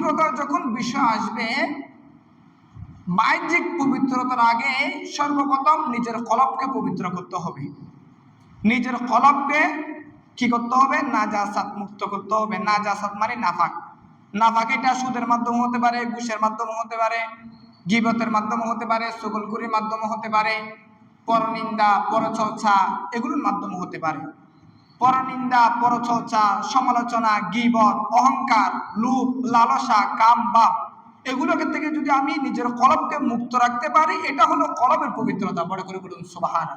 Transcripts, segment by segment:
পবিত্রতার যখন বিষয় আসবে বাহ্যিক পবিত্রতার আগে সর্বপ্রথম নিজের কলবকে পবিত্র করতে হবে। নিজের কলবকে কি করতে হবে? নাজাসাত মুক্ত করতে হবে। নাজাসাত মানে নাফাক। নাফাক এটা সুদের মাধ্যমে হতে পারে, ঘুষের মাধ্যমে হতে পারে, গিবতের মাধ্যমে হতে পারে সুগলকুরির মাধ্যমে হতে পারে, পরনিন্দা, পরচর্চা এগুলোর মাধ্যমে হতে পারে। পরনিন্দা, পরচর্চা, সমালোচনা, গিবন, অহংকার লোভ লালসা, কাম, বাপ। এগুলোকে থেকে যদি আমি নিজের কলবকে মুক্ত রাখতে পারি, এটা হলো কলবের পবিত্রতা। বড় করে বলুন সুবাহান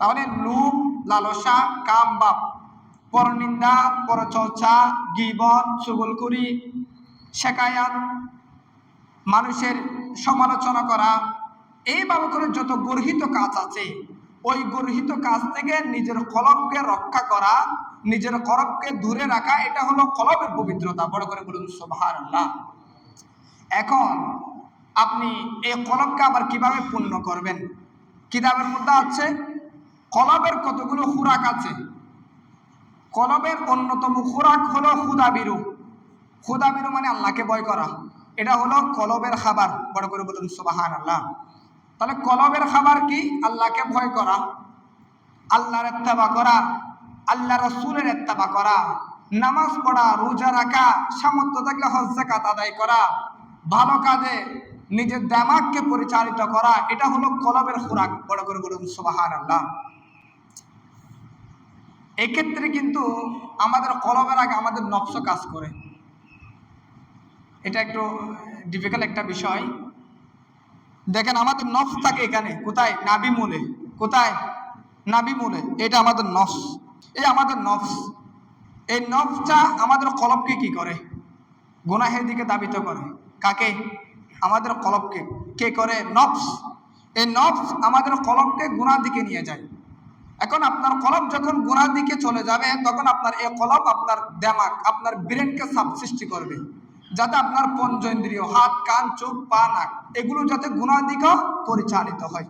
তাহলে লোভ লালসা, কাম, বাপ। পরনিন্দা, পরচর্চা গিবত সুগলকুরি শেখায়াত, মানুষের সমালোচনা করা এইভাবে করে যত গর্হিত কাজ আছে ওই গর্হিত কাজ থেকে নিজের কলবকে রক্ষা করা, নিজের কলবকে দূরে রাখা, এটা হলো কলবের পবিত্রতা। বড় করে বলুন সোভার আল্লাহ এখন আপনি এই কলবকে আবার কীভাবে পূর্ণ করবেন? কিতাবের মধ্যে আছে, কলবের কতগুলো খুরাক আছে? কলবের অন্যতম খুরাক হলো খুদাবিরু। খুদাবিরু মানে আল্লাহকে ভয় করা। এটা হলো কলবের খাবার। বড় করে বলুন সুবাহান আল্লাহ তাহলে কলবের খাবার কি? আল্লাহকে ভয় করা। আল্লাহর এত্তাবা করা, আল্লাহ রসুলের এত্তাবা করা, নামাজ পড়া, রোজা রাখা, সামর্থ্য থাকলে হজ জাকাত আদায় করা, ভালো কাজে নিজের দামাগকে পরিচালিত করা, এটা হলো কলবের খোরাক। বড় করে বলুন সুবাহান আল্লাহ এক্ষেত্রে কিন্তু আমাদের কলবের আগে আমাদের নফস কাজ করে। এটা একটু ডিফিকাল্ট একটা বিষয়। দেখেন আমাদের নফস থাকে এখানে। কোথায়? নাবি মূলে। কোথায়? নাবি মূলে। এটা আমাদের নফস। এই আমাদের নফস। এই নফসটা আমাদের কলবকে কি করে? গুনাহের দিকে দাবিত করে। কাকে? আমাদের কলবকে। কে করে? নফস। এই নফস আমাদের কলবকে গুনার দিকে নিয়ে যায়। এখন আপনার কলব যখন গুনার দিকে চলে যাবে, তখন আপনার এই কলব আপনার দেমাক, আপনার ব্রেনকে সাব সৃষ্টি করবে। যাতে আপনার পঞ্চেন্দ্রিয় হাত, কান, চোখ, পা, নাক, এগুলো যাতে গুনার দিকেও পরিচালিত হয়।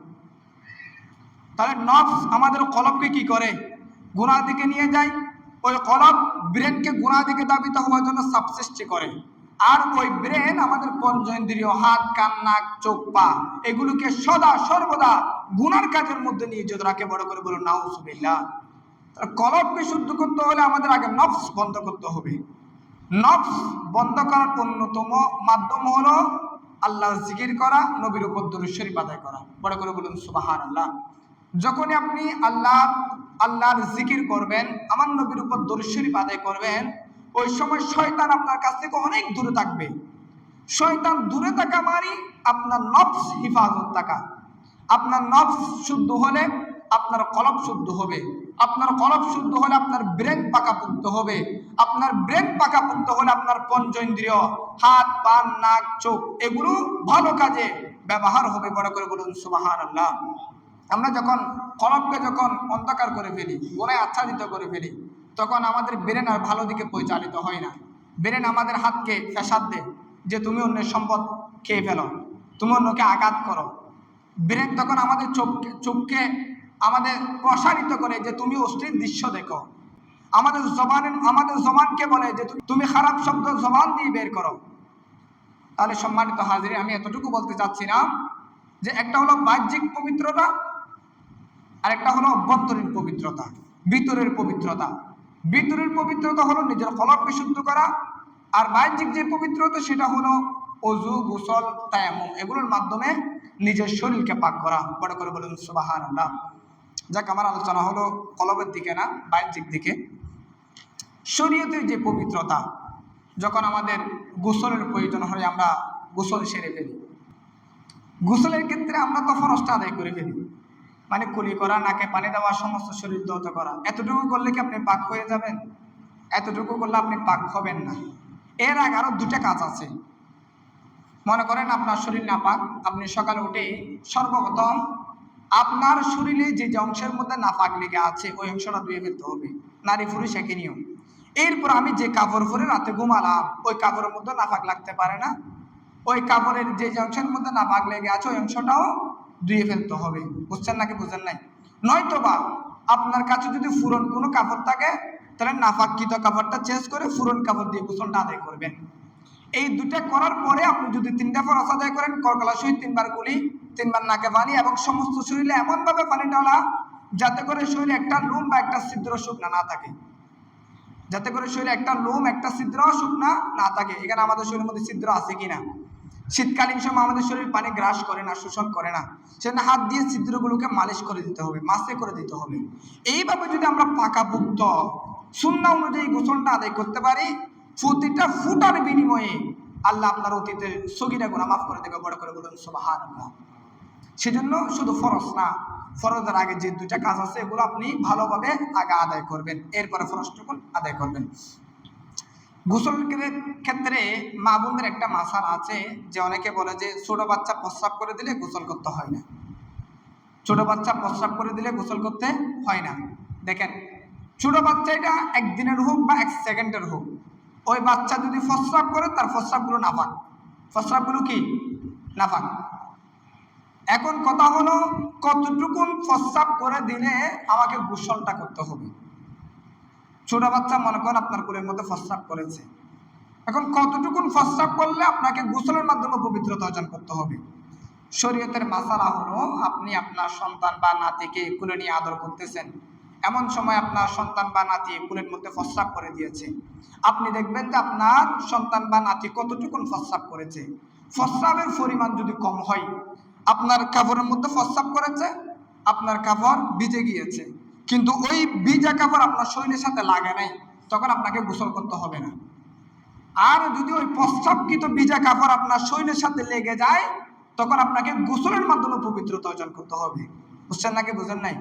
তাহলে নফস আমাদের কলবকে কি করে? গুনার দিকে নিয়ে যায়। ওই কলব ব্রেনকে গুনার দিকে দাবিত হওয়ার জন্য সাব সৃষ্টি করে। আর ওই ব্রেন আমাদের পঞ্চেন্দ্রিয় হাত, কান, নাক, চোখ, পা, এগুলোকে সদা সর্বদা গুনার কাজের মধ্যে নিয়ে যদি রাখে, বড় করে বলো নাউসুবিল্লাহ কলবকে শুদ্ধ করতে হলে আমাদের আগে নফস বন্ধ করতে হবে। নফস বন্ধ করার অন্যতম মাধ্যম হলো আল্লাহ জিকির করা, নবীর উপর দরুশ্বরী আদায় করা। বড় করে বলুন সুবাহান আল্লাহ যখনই আপনি আল্লাহ, আল্লাহর জিকির করবেন, আমার নবীর উপর দরুশ্বরী আদায় করবেন, ওই সময় শয়তান আপনার কাছ থেকে অনেক দূরে থাকবে। শয়তান দূরে থাকা মারি আপনার নফস, হিফাজত থাকা। আপনার নফস শুদ্ধ হলে আপনার কলব শুদ্ধ হবে। আপনার কলব শুদ্ধ হলে আপনার ব্রেন পাকাপুক্ত হবে। আপনার ব্রেন পাকাপুক্ত হলে আপনার পঞ্চেন্দ্রিয় হাত পান নাক, চোখ, এগুলো ভালো কাজে ব্যবহার হবে বড় করে বলুন সুবাহান আল্লাহ আমরা যখন কলবকে যখন অন্ধকার করে ফেলি, গোনায় আচ্ছাদিত করে ফেলি, তখন আমাদের ব্রেন আর ভালো দিকে পরিচালিত হয় না। ব্রেন আমাদের হাতকে ফেসাদ দেয় যে তুমি অন্যের সম্পদ খেয়ে ফেলো, তুমি অন্যকে আঘাত করো। ব্রেন তখন আমাদের চোখকে চোখকে আমাদের প্রসারিত করে যে তুমি অশ্লীল দৃশ্য দেখো। আমাদের জবানের আমাদের জবানকে বলে যে তুমি- খারাপ শব্দ জবান দিয়ে বের করো। তাহলে সম্মানিত হাজির, আমি এতটুকু বলতে চাচ্ছি না যে একটা হলো বাহ্যিক পবিত্রতা আর একটা হলো অভ্যন্তরীণ পবিত্রতা, ভিতরের পবিত্রতা। ভিতরের পবিত্রতা হলো নিজের কলবকে শুদ্ধ করা, আর বাহ্যিক যে পবিত্রতা, সেটা হলো অজু, গোসল তায়ামুম এগুলোর মাধ্যমে নিজের শরীরকে পাক করা। বড় করে বলুন সুবাহান আল্লাহ যাক, আমার আলোচনা হলো কলবের দিকে না, বাহ্যিক দিকে। শরীয়তের যে পবিত্রতা, যখন আমাদের গোসলের প্রয়োজন হয়, আমরা গোসল সেরে ফেলি। গোসলের ক্ষেত্রে আমরা তো ফরসটা আদায় করে ফেলি। মানে কুলি করা, নাকে পানি দেওয়া, সমস্ত শরীর দৌত করা। এতটুকু করলে কি আপনি পাক হয়ে যাবেন? এতটুকু করলে আপনি পাক হবেন না। এর আগে আরও দুটা কাজ আছে। মনে করেন আপনার শরীর না পাক, আপনি সকালে উঠে সর্বপ্রথম আপনার শরীরে যে যে অংশের মধ্যে নাপাক লেগে আছে, ওই অংশটা ধুয়ে ফেলতে হবে। নারী, পুরুষ একই নিয়ম। এরপর আমি যে কাপড় পরে রাতে ঘুমালাম, ওই কাপড়ের মধ্যে নাপাক লাগতে পারে না। ওই কাপড়ের যে অংশের মধ্যে নাপাক লেগে আছে, ওই অংশটাও ধুয়ে ফেলতে হবে। বুঝছেন নাকি, বুঝেন নাই? নয়তো বা আপনার কাছে যদি ফুরন কোনো কাপড় থাকে, তাহলে নাফাকিত কাপড়টা চেঞ্জ করে ফুরন কাপড় দিয়ে গোসলটা আদায় করবেন। এই দুটা করার পরে আপনি যদি তিনটা ফরজ আদায় করেন করকলা সহিত তিনবার গুলি তিনবার নাকে পানি এবং সমস্ত শরীরে এমনভাবে পানি ঢালা যাতে করে শরীরে একটা লুম বা একটা ছিদ্র শুকনা না থাকে। যাতে করে শরীরে একটা লোম, একটা ছিদ্র শুকনা না থাকে। এখানে আমাদের শরীরের মধ্যে ছিদ্র আছে কিনা? শীতকালীন সময় আমাদের শরীর পানি গ্রাস করে না, শোষণ করে না। সেখানে হাত দিয়ে ছিদ্রগুলোকে মালিশ করে দিতে হবে, মাসে করে দিতে হবে। এইভাবে যদি আমরা পাকাপুক্ত শূন্য অনুযায়ী গোসলটা আদায় করতে পারি, প্রতিটা ফুটার বিনিময়ে আল্লাহ আপনার অতীতের সগিরা গুণা মাফ করে দেবে, বড় করে বলুন সুবাহান সেজন্য শুধু ফরজ না, ফরজের আগে যে দুইটা কাজ আছে, এগুলো আপনি ভালোভাবে আগে আদায় করবেন। এরপরে ফরজটুকুন আদায় করবেন। গোসল ক্ষেত্রে মা বোনদের একটা মাসাল আছে, যে অনেকে বলে যে ছোট বাচ্চা প্রস্রাব করে দিলে গোসল করতে হয় না। ছোট বাচ্চা প্রস্রাব করে দিলে গোসল করতে হয় না। দেখেন, ছোট বাচ্চা এটা একদিনের হোক বা এক সেকেন্ডের হোক। ওই বাচ্চা যদি প্রস্রাব করে, তার প্রস্রাবগুলো নাফাক। প্রস্রাবগুলো কি? নাফাক। এখন কথা হলো, কতটুকুন প্রস্রাব করে দিলে আমাকে গোসলটা করতে হবে? ছোট বাচ্চা মনে করেন আপনার কোলের মধ্যে প্রস্রাব করেছে। এখন কতটুকুন প্রস্রাব করলে আপনাকে গোসলের মাধ্যমে পবিত্রতা অর্জন করতে হবে? শরীয়তের মাসালা হলো, আপনি আপনার সন্তান বা নাতিকে কুলে নিয়ে আদর করতেছেন। এমন সময় আপনার সন্তান বা নাতি কুলের মধ্যে প্রস্রাব করে দিয়েছে। আপনি দেখবেন যে আপনার সন্তান বা নাতি কতটুকুন প্রস্রাব করেছে। প্রস্রাবের পরিমাণ যদি কম হয় আপনার কাপড়ের মধ্যে প্রস্রাব করেছে, আপনার কাপড় ভিজে গিয়েছে। কিন্তু ওই ভিজা কাপড় আপনার শরীরের সাথে লাগে নাই, তখন আপনাকে গোসল করতে হবে না। আর যদি ওই প্রস্রাবকৃত ভিজা কাপড় আপনার শরীরের সাথে লেগে যায়, তখন আপনাকে গোসলের মাধ্যমে পবিত্রতা অর্জন করতে হবে। বুঝছেন নাকি বুঝেন নাই?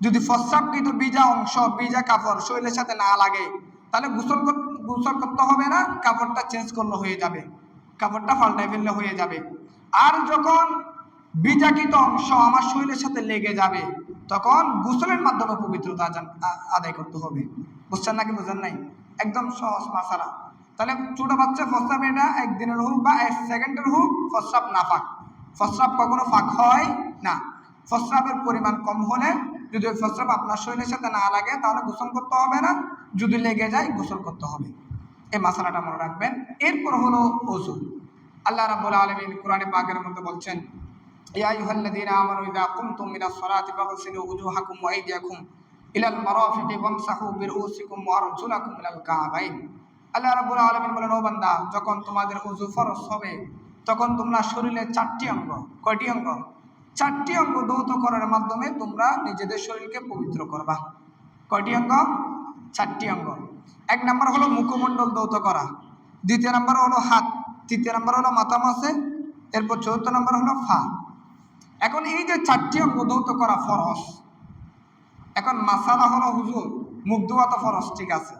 যদি প্রস্রাবকৃত ভিজা অংশ, ভিজা কাপড় শরীরের সাথে না লাগে, তাহলে গোসল গোসল করতে হবে না কাপড়টা চেঞ্জ করলে হয়ে যাবে। কাপড়টা পাল্টাই ফেললে হয়ে যাবে। আর যখন বিজাকিত অংশ আমার শরীরের সাথে লেগে যাবে, তখন গোসলের মাধ্যমে পবিত্রতা আদায় করতে হবে। বুঝছেন নাকি বুঝেন নাই? একদম সহজ মাসালা। তাহলে ছোট বাচ্চা প্রস্রাব এটা একদিনের হোক বা এক সেকেন্ডের হোক প্রস্রাব না ফাঁক। প্রস্রাব কখনো ফাঁক হয় না। প্রস্রাবের পরিমাণ কম হলে যদি ওই প্রস্রাব আপনার শরীরের সাথে না লাগে, তাহলে গোসল করতে হবে না। যদি লেগে যায়, গোসল করতে হবে। এই মাসালাটা মনে রাখবেন। এরপর হলো অজু আল্লাহ রাব্বুল আলামিন কোরআনে পাকের মধ্যে বলছেন আইয়ুহাল্লাযীনা আমানু ইযা কুমতুম ইলাস সালাতি ফাগসিলু উজুহাকুম ওয়া আইদিয়াকুম ইলাল মারাফিকি ওয়ামসাহু বিরউসিকুম ওয়া আরজুলাকুম ইলাল কাবাইন আল্লাহ রাব্বুল আলামিন বলেন, ও বান্দা, যখন তোমাদের উজু ফরজ হবে, তখন তোমরা শরীরের চারটি অঙ্গ, কয়টি অঙ্গ? চারটি অঙ্গ দৌত করার মাধ্যমে তোমরা নিজেদের শরীরকে পবিত্র করবা। কয়টি অঙ্গ? চারটি অঙ্গ। এক নম্বর হলো মুখমণ্ডল দৌত করা। দ্বিতীয় নম্বর হলো হাত। তৃতীয় নম্বর হলো মাথা মাসে। এরপর চতুর্থ নম্বর হলো ফা এখন এই যে চারটি অঙ্গ দৌত করা ফরস এখন মাসালা হলো হুজুর, মুখ ধোয়া তো ফরস ঠিক আছে।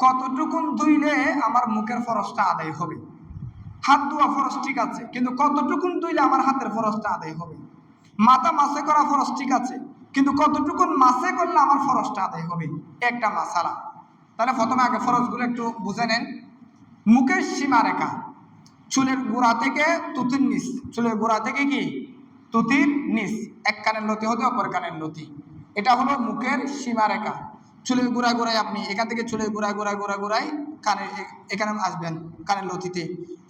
কতটুকুন ধুইলে আমার মুখের ফরসটা আদায় হবে? হাত ধোয়া ফরস ঠিক আছে, কিন্তু কতটুকুন ধুইলে আমার হাতের ফরসটা আদায় হবে? মাথা মাসে করা ফরস ঠিক আছে, কিন্তু কতটুকুন মাসে করলে আমার ফরসটা আদায় হবে? একটা মাসালা। তাহলে প্রথমে আগে ফরসগুলো একটু বুঝে নেন। মুখের সীমা রেখা চুলের গোড়া থেকে তুতির নিচ, চুলের গোড়া থেকে কি? তুতির নিচ, এক কানের লতি হতে অপর কানের লতি। এটা হলো মুখের সীমা রেখা চুলের গোড়া গোড়ায় আপনি এখান থেকে চুলের গোড়া গোড়া গোড়া গোড়ায় কানে এখানে আসবেন কানের লতিতে।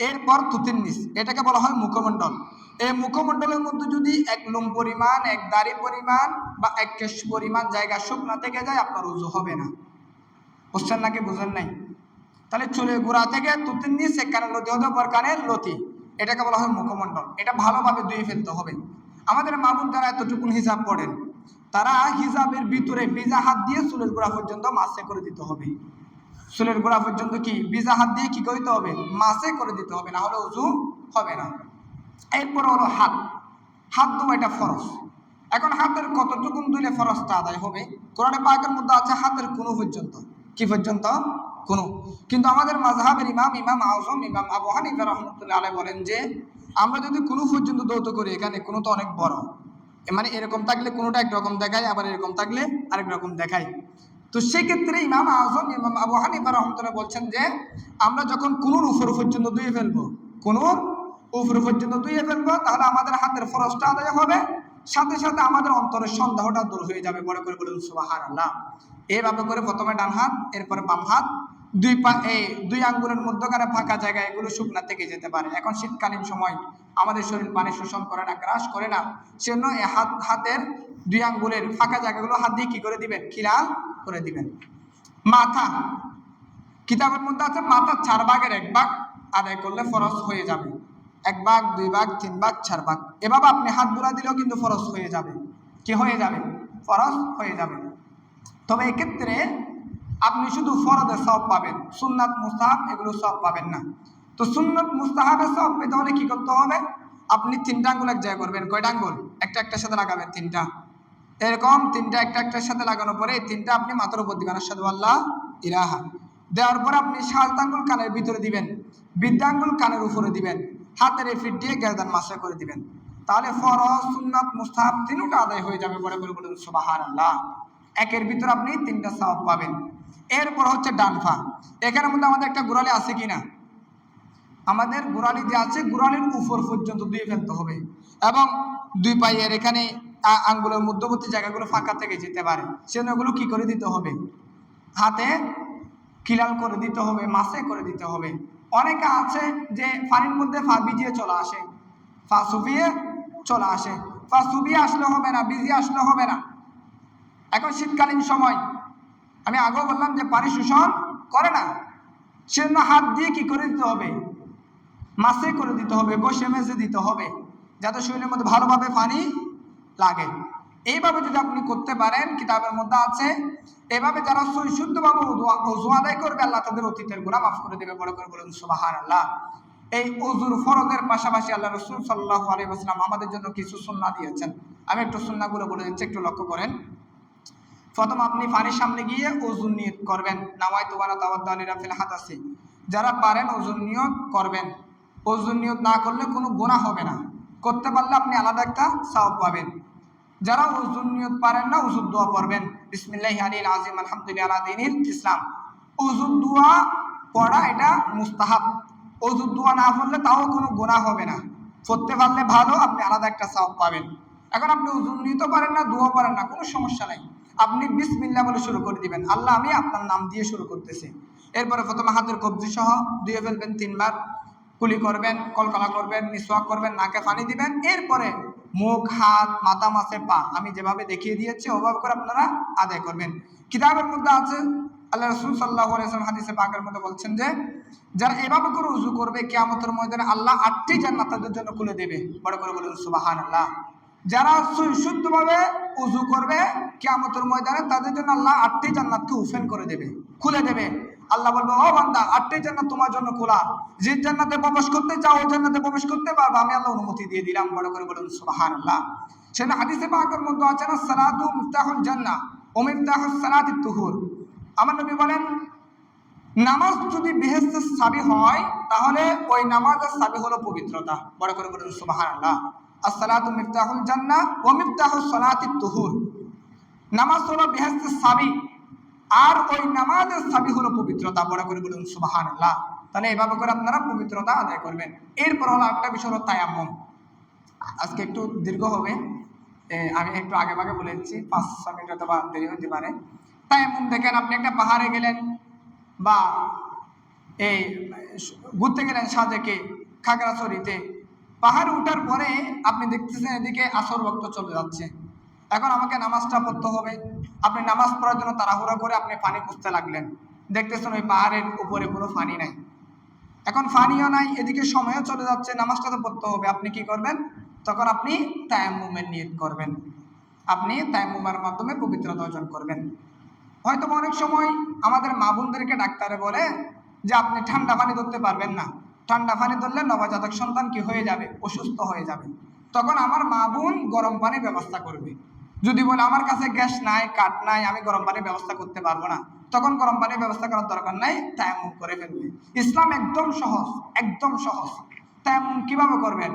এরপর তুতির নিচ, এটাকে বলা হয় মুখমণ্ডল। এই মুখমণ্ডলের মধ্যে যদি এক লোম পরিমাণ, এক দাড়ি পরিমাণ বা এক কেশ পরিমাণ জায়গা শুকনা থেকে যায়, আপনার উজু হবে না। বুঝছেন নাকি, বুঝেন নাই? তাহলে চুলের গোড়া থেকে তুতির নিচ, এক কানের লতি হতে পর কানের লতি। এটাকে বলা হয় মুখমণ্ডল। এটা ভালোভাবে ধুয়ে ফেলতে হবে। আমাদের মামুন যারা এতটুকুন হিসাব করেন। তারা হিসাবের ভিতরে ভিজা হাত দিয়ে চুলের গোড়া পর্যন্ত মাসে করে দিতে হবে। চুলের গোড়া পর্যন্ত কি? ভিজা হাত দিয়ে কি করতে হবে? মাসে করে দিতে হবে, না হলে উজু হবে না। এরপর হলো হাত। হাত ধোয়া এটা ফরজ। এখন হাতের কতটুকুন ধুলে ফরসটা আদায় হবে? কোরআনে পাকের মধ্যে আছে হাতের কোনো পর্যন্ত। কি পর্যন্ত? কোনো। কিন্তু আমাদের মাযহাবের ইমাম ইমাম আজম, ইমাম আবু হানিফা রহমতুল্লাহ আলাই বলেন যে, আমরা যদি কোনো পর্যন্ত দৌত করি, এখানে কোনো তো অনেক বড়। মানে এরকম থাকলে কোনোটা একরকম দেখায়, আবার এরকম থাকলে আরেক রকম দেখায়। তো সেক্ষেত্রে ইমাম আজম, ইমাম আবু হানিফা রহমতুল্লাহ বলছেন যে, আমরা যখন কোনোর উপর পর্যন্ত ধুয়ে ফেলব কোনোর উপর পর্যন্ত ধুয়ে ফেলব, তাহলে আমাদের হাতের ফরজটা আদায় হবে। সাথে সাথে আমাদের অন্তরের সন্দেহটা দূর হয়ে যাবে। বড় করে বলুন সুবাহান আল্লাহ এভাবে করে প্রথমে ডান হাত, এরপরে বাম হাত। দুই পা এই দুই আঙ্গুলের মধ্যখানে ফাঁকা জায়গায় এগুলো শুকনা থেকে যেতে পারে। এখন শীতকালীন সময় আমাদের শরীর পানি শোষণ করে না গ্রাস করে না। সেজন্য এই হাত, হাতের দুই আঙ্গুলের ফাঁকা জায়গাগুলো হাত দিয়ে কি করে দিবেন? খিলাল করে দিবেন। মাথা, কিতাবের মধ্যে আছে মাথার চার ভাগের এক ভাগ আদায় করলে ফরজ হয়ে যাবে। এক ভাগ, দুই ভাগ, তিন ভাগ, চার ভাগ। এভাবে আপনি হাত বুড়া দিলেও কিন্তু ফরজ হয়ে যাবে। কি হয়ে যাবে? ফরজ হয়ে যাবে। তবে এক্ষেত্রে আপনি শুধু ফরদের সব পাবেন। সুন্নাত, মুস্তাহাব এগুলো সব পাবেন না। তো সুন্নত, মুস্তাহাবের সব পেতে হলে কি করতে হবে? আপনি তিনটা আঙ্গুল এক জায়গায় করবেন। কয়টা আঙ্গুল? একটা একটার সাথে লাগাবেন তিনটা। এরকম তিনটা একটা একটার সাথে লাগানোর পরে তিনটা আপনি মাথার উপর দিবেন। আসাদু আল্লাহ ইরাহা দেওয়ার পর আপনি সাত আঙ্গুল কানের ভিতরে দিবেন। বৃদ্ধাঙ্গুল কানের উপরে দিবেন। হাতের ফিট দিয়ে গেরদান মাসে করে দিবেন। তাহলে ফরজ, সুন্নাত, মুস্তাহাব তিনটা আদায় হয়ে যাবে বলে করে বলুন সুবাহান আল্লাহ একের ভিতর আপনি তিনটা সওয়াব পাবেন। এরপর হচ্ছে ডান পা এখানের মধ্যে আমাদের একটা গোড়ালি আছে কিনা? আমাদের গোড়ালি যে আছে, গোড়ালির উপর পর্যন্ত ধুয়ে ফেলতে হবে। এবং দুই পায়ের এখানে আঙ্গুলের মধ্যবর্তী জায়গাগুলো ফাঁকা থেকে যেতে পারে। সেজন্য ওগুলো কি করে দিতে হবে? হাতে খিলাল করে দিতে হবে, মাসে করে দিতে হবে। অনেকে আছে যে ফানির মধ্যে ফা বিজিয়ে চলে আসে। ফা সুবিয়ে চলে আসে। ফা সুবিয়ে আসলে হবে না, ভিজিয়ে আসলে হবে না। এখন শীতকালীন সময়। আমি আগেও বললাম যে পানি শোষণ করে না। সেজন্য হাত দিয়ে কি করে দিতে হবে? মাসে করে দিতে হবে, বসে মেজে দিতে হবে। যাতে শরীরের মধ্যে ভালোভাবে পানি লাগে। এইভাবে যদি আপনি করতে পারেন, কিতাবের মধ্যে আছে, এভাবে যারা শুদ্ধভাবে অজু আদায় করবে, আল্লাহ তাদের অতীতের গুণা মাফ করে দেবে। বড় করে বলুন সুবাহান আল্লাহ এই অজুর ফরজের পাশাপাশি আল্লাহ রসুল সাল্লাহ আলী আমাদের জন্য কিছু সুন্না দিয়েছেন। আমি একটু সুন্নাগুলো বলে দিচ্ছি, একটু লক্ষ্য করেন। প্রথম, আপনি পানির সামনে গিয়ে ওজুন নিয়ত করবেন। নামাই তোবানা তাওয়াদ্দালি রাফিল হাতাসি যারা পারেন ওজুন নিয়ত করবেন। ওজুন নিয়ত না করলে কোনো গুনাহ হবে না। করতে পারলে আপনি আলাদা একটা সাওয়াব পাবেন। যারা ওজুন নিয়ত পারেন না ওজুর দোয়া পড়বেন। বিসমিল্লাহ আলিল আজিম আলহামদুলিল্লাহ আলা দিনিল ইসলাম। ওজুর দোয়া পড়া এটা মুস্তাহাব। ওজুর দোয়া না পড়লে তাও কোনো গুনাহ হবে না। পড়তে পারলে ভালো, আপনি আলাদা একটা সাওয়াব পাবেন। এখন আপনি ওজুন নিতে পারেন না, দোয়া পারেন না, কোনো সমস্যা নাই। আপনি বিসমিল্লা বলে শুরু করে দিবেন। আল্লাহ, আমি আপনার নাম দিয়ে শুরু করতেছি। এরপরে প্রথমে হাতের কবজি সহ ধুয়ে ফেলবেন তিনবার। কুলি করবেন, কলকলা করবেন, মিসওয়াক করবেন, নাকে পানি দিবেন। এরপরে মুখ, হাত, মাথা মাসে পা। আমি যেভাবে দেখিয়ে দিয়েছি ওভাবে করে আপনারা আদায় করবেন। কিতাবের মধ্যে আছে, আল্লাহ রসুল সাল্লাহ হাদিসে পাকের মধ্যে বলছেন যে, যারা এভাবে করে উজু করবে, কেয়ামতের ময়দানে আল্লাহ আটটি জান্নাত তাদের জন্য খুলে দেবে। বড় করে বলুন সুবাহান আল্লাহ যারা শুদ্ধভাবে উজু করবে, কেয়ামতের ময়দানে তাদের জন্য আল্লাহ আটটি জান্নাতকে উফেন করে দেবে, খুলে দেবে। আল্লাহ বলবে, ও বান্দা আটটি জান্নাত তোমার জন্য খোলা। যে জান্নাতে প্রবেশ করতে চাও, ওই জান্নাতে প্রবেশ করতে পারবে। আমি আল্লাহ অনুমতি দিয়ে দিলাম, বড় করে বলুন সুবাহান আল্লাহ সেটা হাদিসে পাকের মধ্যে আছে না সালাতু মুফতাহুল জান্নাহ ও মিফতাহুস সালাতিত তুহুর। আমার নবী বলেন, নামাজ যদি বেহেস্তের সাবি হয়, তাহলে ওই নামাজের সাবি হলো পবিত্রতা। বড় করে বলুন সুবাহান আল্লাহ আসসালাতু মিফতাহুল জান্নাহ ও মিফতাহুস সালাতিত তুহুর। নামাজ হলো বেহেস্তের সাবি। আর ওই নামাজের সাবি হলো পবিত্রতা, বড় করে বলুন সুবাহান আল্লাহ তাহলে এভাবে করে আপনারা পবিত্রতা আদায় করবেন। এরপর হলো একটা বিষয় হলো তায়াম্মম। আজকে একটু দীর্ঘ হবে। আমি একটু আগে ভাগে বলে দিচ্ছি, পাঁচ, ছ মিনিট অথবা দেরি হতে পারে। তায়াম্মম দেখেন, আপনি একটা পাহাড়ে গেলেন বা এই ঘুরতে গেলেন সাজেকে, খাগড়াছড়িতে। পাহাড়ে উঠার পরে আপনি দেখতেছেন এদিকে আসর রক্ত চলে যাচ্ছে। এখন আমাকে নামাজটা পড়তে হবে। আপনি নামাজ পড়ার জন্য তাড়াহুড়া করে আপনি পানি খুঁজতে লাগলেন। দেখতেছেন ওই পাহাড়ের উপরে কোনো পানি নাই। এখন ফানিও নাই, এদিকে সময়ও চলে যাচ্ছে, নামাজটা তো পড়তে হবে। আপনি কি করবেন? তখন আপনি তায়াম্মুমের নিয়ত করবেন। আপনি তায়াম্মুমের মাধ্যমে পবিত্রতা অর্জন করবেন। হয়তো অনেক সময় আমাদের মা বোনদেরকে ডাক্তারে বলে যে, আপনি ঠান্ডা পানি ধরতে পারবেন না। ঠান্ডা পানি ধরলে নবজাতক সন্তান কি হয়ে যাবে? অসুস্থ হয়ে যাবে। তখন আমার মা বোন গরম পানির ব্যবস্থা করবে। যদি বলে, আমার কাছে গ্যাস নাই, কাঠ নাই, আমি গরম পানির ব্যবস্থা করতে পারব না। তখন গরম পানির ব্যবস্থা করার দরকার নাই, তায়াম্মুম করে ফেলবে। ইসলাম একদম সহজ একদম সহজ। তায়াম্মুম কীভাবে করবেন?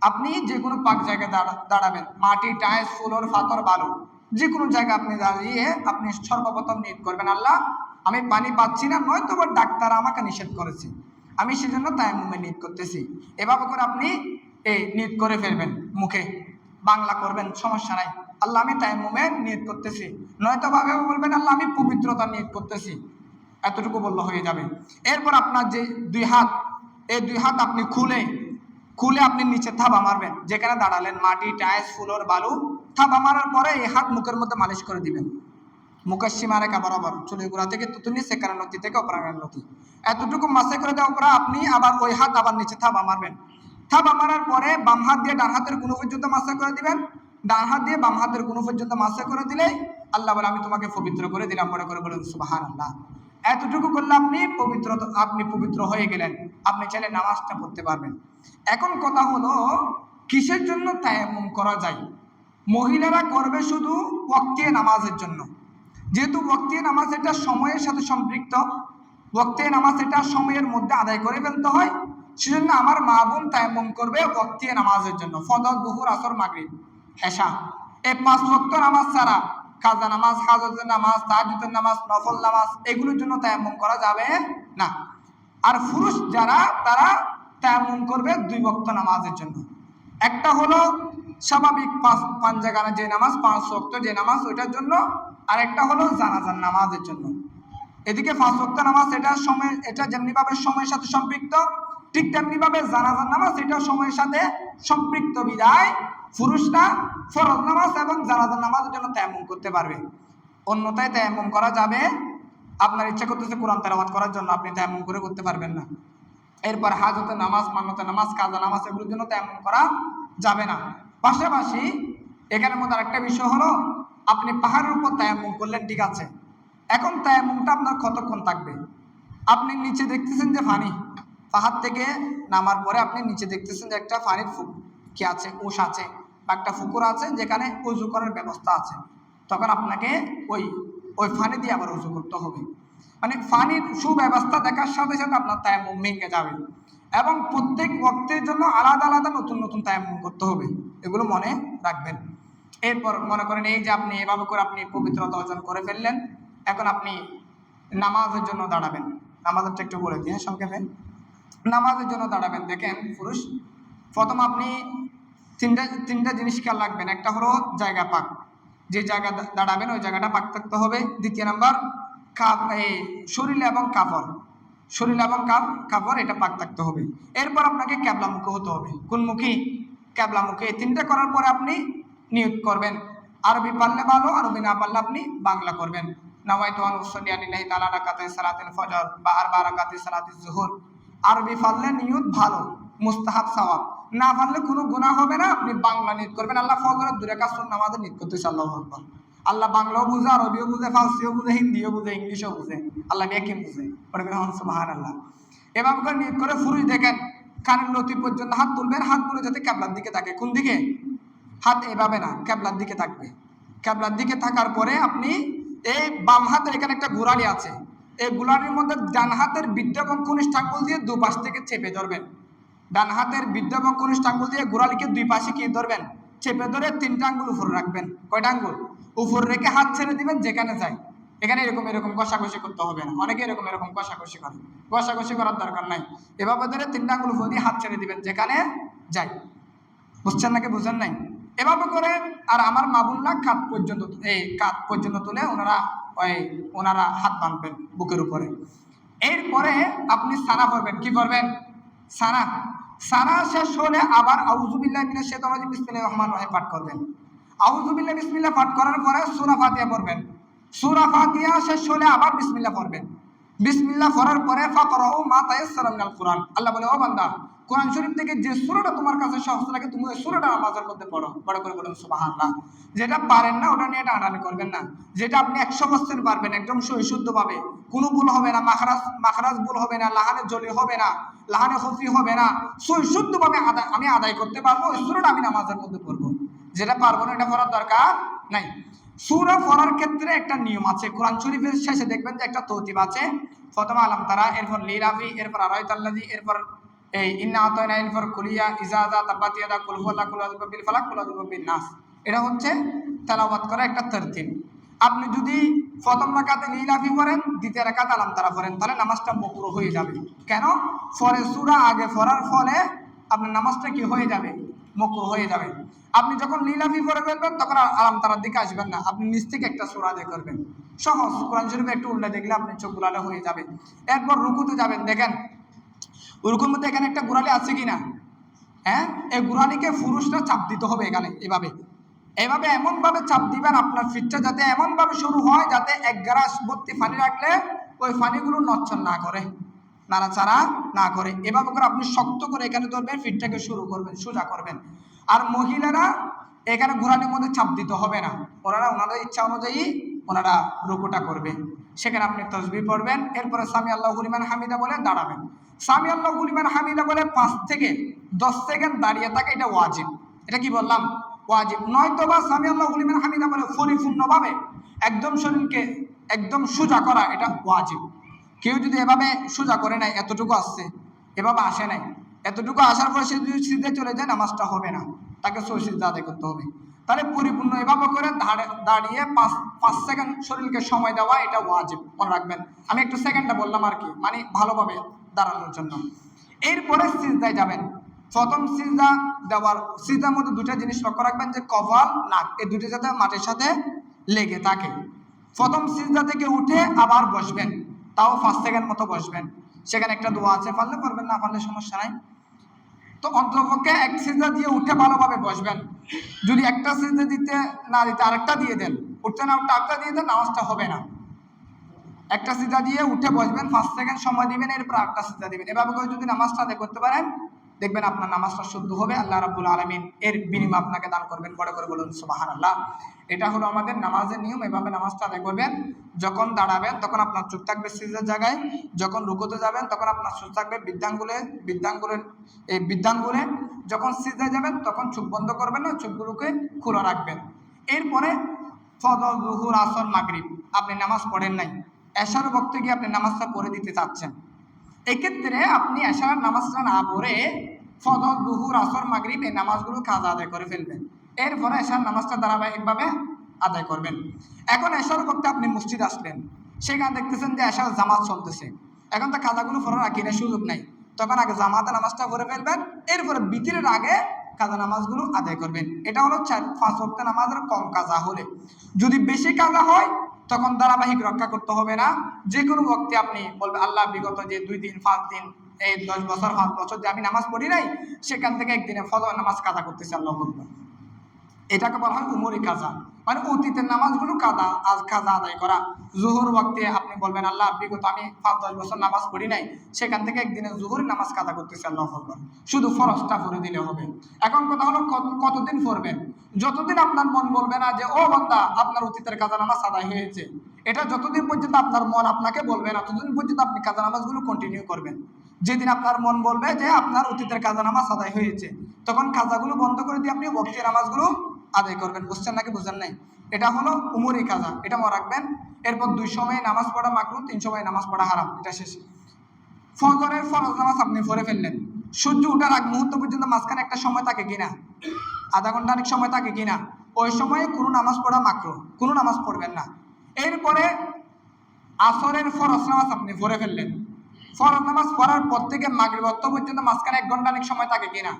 আপনি যে কোনো পাক জায়গায় দাঁড়া, দাঁড়াবেন। মাটি টাইস ফুলর, ফাতর, বালু। যে কোনো জায়গায় আপনি দাঁড়িয়ে আপনি সর্বপ্রথম নিট করবেন, আল্লাহ, আমি পানি পাচ্ছি না নয়তো বা ডাক্তার আমাকে নিষেধ করেছে। আমি সেজন্য তায়াম্মুমে নিট করতেছি। এভাবে করে আপনি এই নিট করে ফেলবেন মুখে। বাংলা করবেন, সমস্যা নাই। আল্লাহ আমি তায়াম্মুমে নিয়ত করতেছি। নয়তো ভাবে বলবেন, আল্লাহ, আমি পবিত্রতা নিয়ত করতেছি। এতটুকু বললে হয়ে যাবে। এরপর আপনার যে দুই হাত, এই দুই হাত আপনি খুলে খুলে আপনি নিচে থাবা মারবেন। যেখানে দাঁড়ালেন, মাটি, টাইলস, ফুলোর, বালু, থাবা মারার পরে এই হাত মুখের মধ্যে মালিশ করে দিবেন। মুখের সীমা রেখা বরাবর। চুলের গোড়া থেকে তুতুনি সেখানে নতি থেকে অপরাঙ্গের নতি এতটুকু মাসে করে দেওয়ার পরে আপনি আবার ওই হাত আবার নিচে থাবা মারবেন। থাবা মারার পরে বাম হাত দিয়ে ডান হাতের কোনো পর্যন্ত মাসে করে দিবেন। ডান হাত দিয়ে বাম হাতের কোনো পর্যন্ত মাসে করে দিলে আল্লাহ বলে, আমি তোমাকে পবিত্র করে দিলাম। মনে করে বলুন সুবাহান আল্লাহ এতটুকু করলে আপনি পবিত্র আপনি পবিত্র হয়ে গেলেন। আপনি চাইলে নামাজটা পড়তে পারবেন। এখন কথা হলো, কিসের জন্য তায়াম্মুম করা যায়? মহিলারা করবে শুধু ওয়াক্তিয়া নামাজের জন্য। যেহেতু ওয়াক্তিয়া নামাজ এটা সময়ের সাথে সম্পৃক্ত ওয়াক্তিয়া নামাজ এটা সময়ের মধ্যে আদায় করে ফেলতে হয়। সেজন্য আমার মা বোন তায়াম্মুম করবে ওয়াক্তিয়া নামাজের জন্য, ফজর, দুহুর, আসর, মাগরিব এশা এই পাঁচ ওয়াক্ত নামাজ ছাড়া কাজা নামাজ, হাজতের নামাজ তাহাজুদের নামাজ, নফল নামাজ, এগুলোর জন্য তায়াম্মুম করা যাবে না। আর পুরুষ যারা, তারা তায়াম্মুম করবে দুই ওয়াক্ত নামাজের জন্য। একটা হলো স্বাভাবিক পাঁচ জায়গার যে নামাজ, পাঁচ ওয়াক্ত যে নামাজ, ওইটার জন্য। আর একটা হলো জানাজার নামাজের জন্য। এদিকে পাঁচ ওয়াক্ত নামাজ এটা সময় এটা যেমনি ভাবে সময়ের সাথে সম্পৃক্ত ঠিক তেমনি ভাবে জানাজার নামাজ, এটা সময়ের সাথে সম্পৃক্ত বিদায়। পুরুষরা ফরজ নামাজ এবং জানাজার নামাজের জন্য তেমন করতে পারবে। অন্যথায় তেমন করা যাবে আপনার ইচ্ছা করতেছে কোরআন তেলাওয়াত করার জন্য, আপনি তেমন করে করতে পারবেন না। এরপর হাজতে নামাজ মান্যতে নামাজ, কাজা নামাজ এগুলোর জন্য তেমন করা যাবে না। পাশাপাশি এখানের মধ্যে আরেকটা বিষয় হলো, আপনি পাহাড়ের উপর তায়াম্মুম করলেন, ঠিক আছে। এখন তায়াম্মুমটা আপনার কতক্ষণ থাকবে? আপনি নিচে দেখতেছেন যে পানি পাহাড় থেকে নামার পরে আপনি নিচে দেখতেছেন যে একটা পানির ফুক কি আছে উষ আছে বা একটা ফুকুর আছে যেখানে উজু করার ব্যবস্থা আছে। তখন আপনাকে ওই ওই ফানি দিয়ে আবার উজু করতে হবে। মানে ফানির সুব্যবস্থা দেখার সাথে সাথে আপনার তায়াম্মুম ভেঙে যাবে। এবং প্রত্যেক ওয়াক্তের জন্য আলাদা আলাদা নতুন নতুন তায়াম্মুম করতে হবে। এগুলো মনে রাখবেন। এরপর মনে করেন এই যে আপনি এভাবে করে আপনি পবিত্রতা অর্জন করে ফেললেন এখন আপনি নামাজের জন্য দাঁড়াবেন। নামাজেরটা একটু বলে দিই হ্যাঁ, সংক্ষেপে। নামাজের জন্য দাঁড়াবেন। দেখেন, পুরুষ, প্রথম আপনি তিনটা তিনটা জিনিস খেয়াল রাখবেন। একটা হলো জায়গা পাক। যে জায়গা দাঁড়াবেন, ওই জায়গাটা পাক থাকতে হবে। দ্বিতীয় নাম্বার, কাপ শরীর এবং কাপড় শরীর এবং কাপ কাপড় এটা পাক থাকতে হবে। এরপর আপনাকে ক্যাবলামুখী হতে হবে। কোন মুখী ক্যাবলামুখী। এই তিনটা করার পরে আপনি নিয়োগ করবেন। আরবি পারলে ভালো, আরবি না পারলে আপনি বাংলা করবেন। নাওয়াইতু আন উসল্লি আলিল্লাহি তাআলা রাকাতাই সালাতুল ফজর বা আরবা রাকাতি সালাতুল জুহুর। আরবি পারলে নিয়ত ভালো, মুস্তাহাব সওয়াব। না পারলে কোনো গুনাহ হবে না, আপনি বাংলা নিয়ত করবেন। আল্লাহ ফজরের দুই রাকাত সুন্নাহ আমাদের নিয়ত করতেছে, আল্লাহু আল্লাহ বাংলাও বুঝে, আরবিও বুঝে, ফার্সিও বুঝে, হিন্দিও বুঝে, ইংলিশও বুঝে। আল্লাহ ব্যাকিং বুঝে। পরে সুবহানাল্লাহ। এভাবে করে নিয়ত করে ফুরুষ দেখেন, কানের নতি পর্যন্ত হাত তুলবেন, হাতগুলো যাতে ক্যাবলার দিকে থাকে। কোন দিকে? হাত এভাবে না, ক্যাবলার দিকে থাকবে। ক্যাবলার দিকে থাকার পরে আপনি এই বাম হাতের এখানে একটা গোড়ালি আছে। এই মধ্যে ডান হাতের বৃদ্ধ কনিষ্ঠ আঙ্গুল দিয়ে দুপাশ থেকে চেপে ধরবেন। ডান হাতের বৃদ্ধ কনিষ্ঠ আঙ্গুল দিয়ে গোড়ালিকে দুই পাশে কি ধরবেন? চেপে ধরে তিনটা আঙ্গুল উপরে রাখবেন। কয়টা আঙ্গুল? উপরে রেখে হাত ছেড়ে দিবেন যেখানে যায়। এখানে এরকম এরকম কষাকষি করতে হবে না। অনেকে এরকম এরকম কষাকষি করে। কষাকষি করার দরকার নাই। এভাবে ধরে তিনটা আঙ্গুল উপর দিয়ে হাত ছেড়ে দিবেন যেখানে যায়। বুঝছেন নাকি বুঝেন নাই? এভাবে করে আর আমার মাবুল্লা কাত পর্যন্ত, এই কাত পর্যন্ত তুলে ওনারা ওই ওনারা হাত বাঁধবেন বুকের উপরে। এরপরে আপনি সানা পড়বেন। কি করবেন সানা সানা শেষ হলে আবার আউজুবিল্লাহ মিনাশ শাইতানির রাজিম, বিসমিল্লাহির রহমানির রহিম পাঠ করবেন। আউজুবিল্লাহ বিসমিল্লাহ পাঠ করার পরে সুরাফা দিয়ে পড়বেন। সুরাফা দিয়া শেষ হলে আবার বিসমিল্লাহ পড়বেন। বিসমিল্লাহ পড়ার পরে ফাকরাউ মা তায়াসসারা মিনাল কুরআন। আল্লাহ বলে, ও বান্দা, কোরআন শরীফ থেকে যে সূরাটা তোমার কাছে সহজ লাগে, তুমি ওই সূরাটা নামাজের মধ্যে পড়ো। বড় করে বলুন, সুবহানাল্লাহ। যেটা পারেন না, ওটা নিয়ে টানাটানি করবেন না। যেটা আপনি একশো পার্সেন্ট পারবেন, একদম সহিশুদ্ধ ভাবে কোনো ভুল হবে না, মাখরাজ মাখরাজ ভুল হবে না, লাহানে জলি হবে না, লাহানে খফি হবে না। সহিশুদ্ধ ভাবে আদায় আমি আদায় করতে পারব, ওই সূরাটা আমি নামাজের মধ্যে পড়ব। যেটা পারব না, এটা করার দরকার নাই। সূরা পড়ার ক্ষেত্রে একটা নিয়ম আছে। কোরআন শরীফের শেষে দেখবেন যে একটা তৌতিব আছে। ফতমা আলম তারা, এরপর লিরাফি এরপর আরাইতাল্লাজি এরপর এই ইন্না আতয়না এরপর কুলিয়া, ইজাজা তাবাতিয়াদা কুলফুল্লাহ কুলাজুব বিল ফালাক কুলাজুব বিল নাস। এটা হচ্ছে তেলাওয়াত করা একটা তরতিব। আপনি যদি প্রথম রাকাতে লিলাফি পড়েন, দ্বিতীয় রাকাত আলাম তারা পড়েন, তাহলে নামাজটা মকরু হয়ে যাবে। কেন? ফরে সুরা আগে পড়ার ফলে আপনার নামাজটা কি হয়ে যাবে? মকরু হয়ে যাবে। আপনি যখন লীলাফি করে ফেলবেন, তখন আর আরাম তারার দিকে আসবেন না। আপনি নিচ থেকে একটা সোরা দিয়ে করবেন। সহজ। কোরআন শরীফে একটু উল্টে দেখলে আপনি চোখ গুলালে হয়ে যাবে। এরপর রুকুতে যাবেন। দেখেন, রুকুর মধ্যে এখানে একটা গোড়ালি আছে কিনা? হ্যাঁ? এই গুরানিকে পুরুষরা চাপ দিতে হবে এখানে, এভাবে। এভাবে এমনভাবে চাপ দিবেন আপনার ফিটটা যাতে এমনভাবে শুরু হয়, যাতে এক গ্লাস ভর্তি পানি রাখলে ওই পানিগুলো নচ্চন না করে। নাড়াচাড়া না করে। এভাবে করে আপনি শক্ত করে এখানে ধরবেন, ফিটটাকে শুরু করবেন, সোজা করবেন। আর মহিলারা এখানে ঘোরানির মধ্যে চাপ দিতে হবে না। ওনারা ওনাদের ইচ্ছা অনুযায়ী ওনারা রুকুটা করবে। সেখানে আপনি তসবি পড়বেন, এরপরে স্বামী আল্লাহ হুলিমান হামিদা বলে দাঁড়াবেন। স্বামী আল্লাহ হুলিমান হামিদা বলে পাঁচ থেকে দশ সেকেন্ড দাঁড়িয়ে থাকে এটা ওয়াজিব। এটা কি বললাম? ওয়াজিব। নয়তো বা স্বামী আল্লাহ হুলিমান হামিদা বলে পরিপূর্ণভাবে একদম শরীরকে একদম সোজা করা এটা ওয়াজিব। কেউ যদি এভাবে সোজা করে নাই এতটুকু আসছে, এভাবে আসে নাই, এতটুকু আসার পরে সে যদি সিদ্ধে চলে যায়, নামাজটা হবে না। তাকে সহিষ্ণুতা আদায় করতে হবে। তাহলে পরিপূর্ণ এভাবে করে দাঁড়িয়ে পাঁচ পাঁচ সেকেন্ড শরীরকে সময় দেওয়া, এটা ওয়াজিব। মনে রাখবেন, আমি একটু সেকেন্ডটা বললাম আর কি মানে ভালোভাবে দাঁড়ানোর জন্য। এরপরে সিজদায় যাবেন। প্রথম সিজদা দেওয়ার, সিজদার মধ্যে দুটা জিনিস লক্ষ্য রাখবেন, যে কপাল, নাক, এই দুটো যাতে মাটির সাথে লেগে থাকে। প্রথম সিজদা থেকে উঠে আবার বসবেন। তাও পাঁচ সেকেন্ড মতো বসবেন। সেখানে একটা দোয়া আছে, পারলে পারবেন না পারলে সমস্যা নাই। তো অন্তপক্ষে এক সিজা দিয়ে উঠে ভালোভাবে বসবেন। যদি একটা সিজা দিতে না দিতে আরেকটা দিয়ে দেন, উঠতে না উঠতে আরেকটা দিয়ে দেন, নামাজটা হবে না। একটা সিজা দিয়ে উঠে বসবেন পাঁচ সেকেন্ড সময় দিবেন, এরপর আটটা সিজা দিবেন। এভাবে করে যদি নামাজটা আদায় করতে পারেন দেখবেন আপনার নামাজটা শুদ্ধ হবে, আল্লাহ রাব্বুল আলমিন এর বিনিময় আপনাকে দান করবেন। বড় করে বলুন সুবাহান আল্লাহ এটা হলো আমাদের নামাজের নিয়ম, এভাবে নামাজটা আদায় করবেন। যখন দাঁড়াবেন, তখন আপনার চুপ থাকবে সিজের জায়গায়। যখন রুকোতে যাবেন, তখন আপনার চোখ থাকবে বিদ্যাঙ্গুলে বিদ্যাঙ্গুলের এই বিদ্যাঙ্গুলে যখন সিজে যাবেন, তখন চোখ বন্ধ করবেন না চোখগুলোকে খোলা রাখবেন। এরপরে ফদল জুহুর আসর, মাগরিব, আপনি নামাজ পড়েন নাই। এশার বক্তে গিয়ে আপনি নামাজটা পড়ে দিতে চাচ্ছেন। এক্ষেত্রে আপনি এশার নামাজটা না পড়ে ফদল দুহুর, আসর, মাগরিব এই নামাজগুলো কাজ আদায় করে ফেলবেন। এরপরে এশার নামাজটা ধারাবাহিকভাবে আদায় করবেন। এখন এশার করতে আপনি মসজিদ আসলেন। সেখানে দেখতেছেন যে এশার জামাত চলতেছে। এখন তো কাজাগুলো পড়ার আকিনের সুযোগ নাই। তখন আগে জামাতে নামাজটা পড়ে ফেলবেন। এরপরে বিতিরের আগে কাজা নামাজগুলো আদায় করবেন। এটা হলো চার, পাঁচ ওয়াক্ত নামাজের কম কাজা হলে যদি বেশি কাজা হয় তখন ধারাবাহিক রক্ষা করতে হবে না। যে কোনো ভক্তি আপনি বলবে, আল্লাহ, বিগত যে দুই দিন, পাঁচ দিন, এই দশ বছর, পাঁচ বছর যে আমি নামাজ পড়ি নাই, সেখান থেকে একদিনে ফজর নামাজ কাদা করতেছে আল্লাহ বলবেন এটাকে বলা হয় উমরি কাজা। মানে অতীতের নামাজগুলো কাজা আজ কাজা আদায় করা। জোহর ওয়াক্তে আপনি বলবেন, আল্লাহ, বিগত আমি পাঁচ, দশ বছর নামাজ পড়ি নাই। সেখান থেকে একদিনে জোহর নামাজ কাজা করতেছি, আল্লাহ আকবার। শুধু ফরজটা পড়ে দিলে হবে। এখন কথা হলো কতদিন পড়বেন? যতদিন আপনার মন বলবে না যে, ও বান্দা, আপনার অতীতের কাজা নামাজ আদায় হয়েছে। এটা যতদিন পর্যন্ত আপনার মন আপনাকে বলবে না, ততদিন পর্যন্ত আপনি কাজা নামাজগুলো কন্টিনিউ করবেন। যেদিন আপনার মন বলবে যে, আপনার অতীতের কাজা নামাজ আদায় হয়েছে। তখন কাজাগুলো বন্ধ করে দিয়ে আপনি ভক্তির নামাজগুলো আদায় করবেন, বুঝছেন নাকি, বুঝেন নাই? এটা হলো উমরি কাজা, এটা মনে রাখবেন। এরপর দুই সময় নামাজ পড়া মাকরু তিন সময় নামাজ পড়া হারাম, এটা শেষ। ফজরের ফরজ নামাজ আপনি পড়ে ফেললেন। সূর্য ওঠার আগ মুহূর্ত পর্যন্ত মাঝখানে একটা সময় থাকে কিনা? আধা ঘণ্টা অনেক সময় থাকে কিনা? ওই সময়ে কোনো নামাজ পড়া মাকরু কোনো নামাজ পড়বেন না। এরপরে আসরের ফরজ নামাজ আপনি পড়ে ফেললেন। ফরজ নামাজ পড়ার পর থেকে মাগরিব পর্যন্ত মাঝখানে এক ঘণ্টা অনেক সময় থাকে কিনা?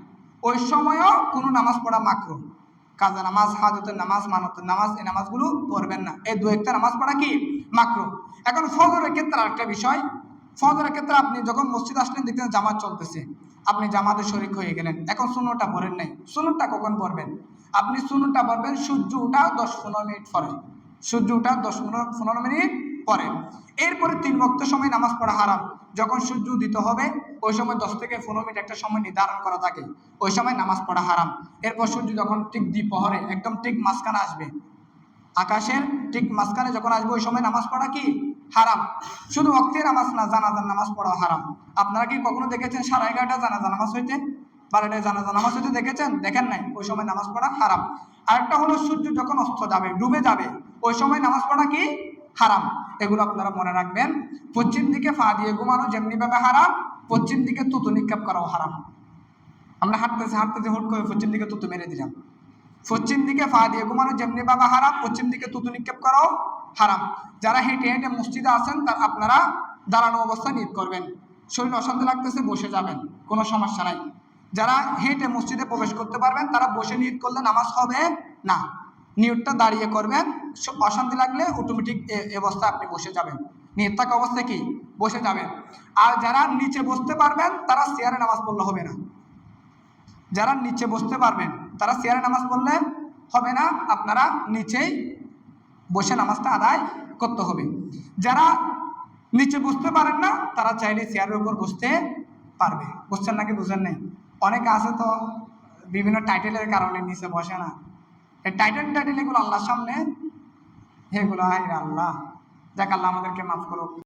ওই সময়ও কোনো নামাজ পড়া মাকরু কাজা নামাজ, হাজতের নামাজ, মানতের নামাজ, এই নামাজগুলো পড়বেন না। এই দু একটা নামাজ পড়া কি? মাকরু। এখন ফজরের ক্ষেত্রে আরেকটা বিষয়। ফজরের ক্ষেত্রে আপনি যখন মসজিদ আসলেন দেখতেন জামাত চলতেছে। আপনি জামাতে শরিক হয়ে গেলেন। এখন সুনোটা পড়েন নাই। সুনোটা কখন পড়বেন? আপনি সুনোটা পড়বেন সূর্য উঠা দশ পনেরো মিনিট পরে। সূর্য উঠা দশ পনেরো পনেরো মিনিট পরে। এরপরে তিন বক্ত সময় নামাজ পড়া হারাম। যখন সূর্য উদিত হবে, ওই সময় দশ থেকে পনেরো মিনিট একটা সময় নির্ধারণ করা থাকে। ওই সময় নামাজ পড়া হারাম। এরপর সূর্য যখন ঠিক দ্বিপহরে একদম ঠিক মাঝখানে আসবে। আকাশের ঠিক মাঝখানে যখন আসবে, ওই সময় নামাজ পড়া কি? হারাম। শুধু অক্তের নামাজ না, জানাজার নামাজ পড়া হারাম। আপনারা কি কখনো দেখেছেন সাড়ে এগারোটা জানাজা নামাজ হইতে? বারোটায় জানাজা নামাজ হইতে দেখেছেন? দেখেন নাই? ওই সময় নামাজ পড়া হারাম। আরেকটা হলো সূর্য যখন অস্ত যাবে, ডুবে যাবে, ওই সময় নামাজ পড়া কি? হারাম। এগুলো আপনারা মনে রাখবেন। পশ্চিম দিকে ফা দিয়ে ঘুমানো যেমনিভাবে হারাম, পশ্চিম দিকে তুতু নিক্ষেপ করাও হারাম। আমরা হাঁটতেছি হাঁটতেছি, হুট করে পশ্চিম দিকে তুতু মেরে দিলাম। পশ্চিম দিকে ফা দিয়ে ঘুমানো যেমনি বাবা হারাম, পশ্চিম দিকে তুতু নিক্ষেপ করাও হারাম। যারা হেঁটে হেঁটে মসজিদে আসেন তার আপনারা দাঁড়ানো অবস্থায় নিদ করবেন। শরীর অশান্তি লাগতেছে, বসে যাবেন, কোনো সমস্যা নাই। যারা হেঁটে মসজিদে প্রবেশ করতে পারবেন, তারা বসে নিয়ত করলে নামাজ হবে না। নিয়তটা দাঁড়িয়ে করবেন অশান্তি লাগলে অটোমেটিক অবস্থায় আপনি বসে যাবেন। নিয়ত থাকা অবস্থায় কি? বসে যাবেন। আর যারা নিচে বসতে পারবেন, তারা চেয়ারে নামাজ পড়লে হবে না। যারা নিচে বসতে পারবেন, তারা চেয়ারে নামাজ পড়লে হবে না। আপনারা নিচেই বসে নামাজটা আদায় করতে হবে। যারা নিচে বসতে পারেন না, তারা চাইলে চেয়ারের উপর বসতে পারবে। বুঝছেন নাকি? বুঝেন নাই? অনেকে আছে তো, বিভিন্ন টাইটেলের কারণে নিচে বসে না। টাইটেল টাইটেল এগুলো আল্লাহর সামনে এগুলো আল্লাহ। যাক আল্লাহ আমাদেরকে মাফ করুক।